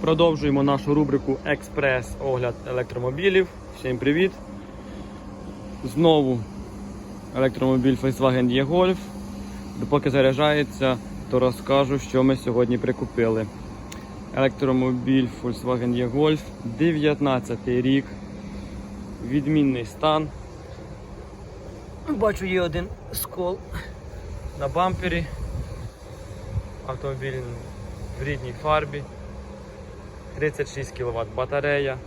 Продовжуємо нашу рубрику Експрес-огляд електромобілів. Всім привіт! Знову електромобіль Volkswagen E-Golf. Допоки заряджається, то розкажу, що ми сьогодні прикупили. Електромобіль Volkswagen E-Golf, 19 рік, відмінний стан. Бачу, є один скол на бампері. Автомобіль в рідній фарбі. 36 кВт батарея.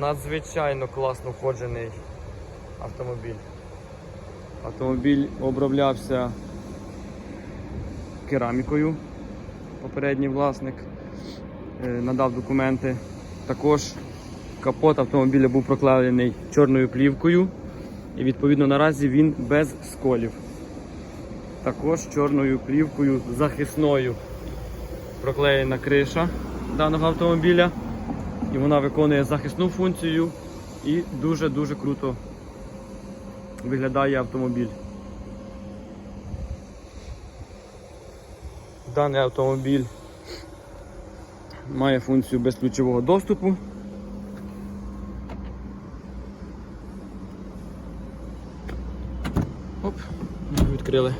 Надзвичайно класно входжений автомобіль. Автомобіль оброблявся керамікою. Попередній власник е, надав документи. Також капот автомобіля був проклеєний чорною плівкою. І відповідно наразі він без сколів. Також чорною плівкою захисною проклеєна криша даного автомобіля. І вона виконує захисну функцію і дуже-дуже круто виглядає автомобіль. Даний автомобіль має функцію безключового доступу. Оп, відкрили.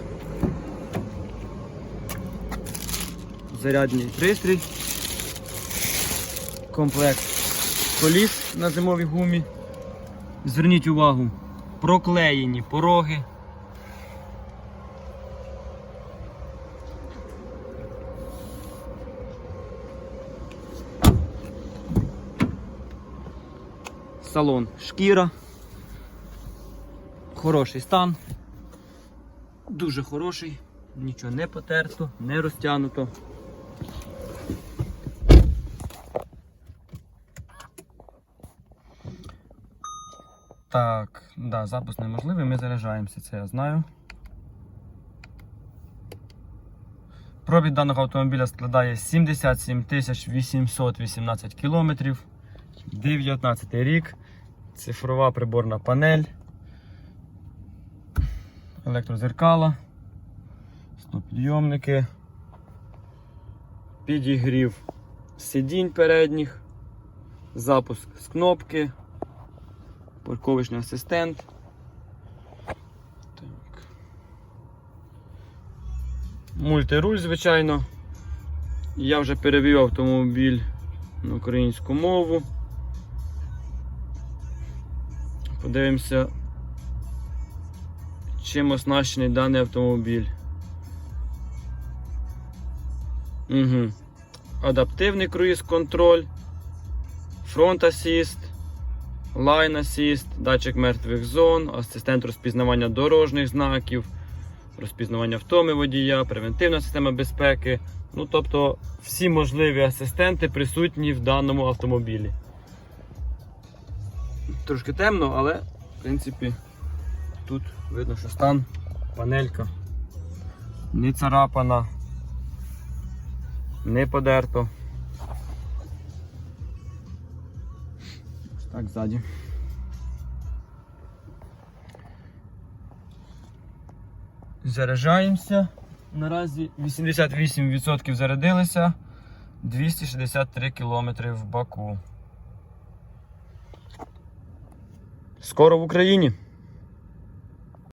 Зарядний пристрій. Комплект коліс на зимовій гумі. Зверніть увагу, проклеєні пороги. Салон шкіра. Хороший стан. Дуже хороший, нічого не потерто, не розтягнуто. Так, да, запуск неможливий, ми заряджаємося, це я знаю. Пробіг даного автомобіля складає 77 818 кілометрів. 19 рік, цифрова приборна панель, електрозеркала, стопідйомники, підігрів сидінь передніх, запуск з кнопки парковочний асистент. Мультируль, звичайно. Я вже перевів автомобіль на українську мову. Подивимося, чим оснащений даний автомобіль. Угу. Адаптивний круїз контроль, фронт асіст. Line Assist, датчик мертвих зон, асистент розпізнавання дорожніх знаків, розпізнавання втоми водія, превентивна система безпеки. Ну, тобто всі можливі асистенти присутні в даному автомобілі. Трошки темно, але в принципі тут видно, що стан, панелька не царапана, не подерто. Так, ззаді. Заряджаємося. Наразі 88% зарядилися, 263 км в баку. Скоро в Україні.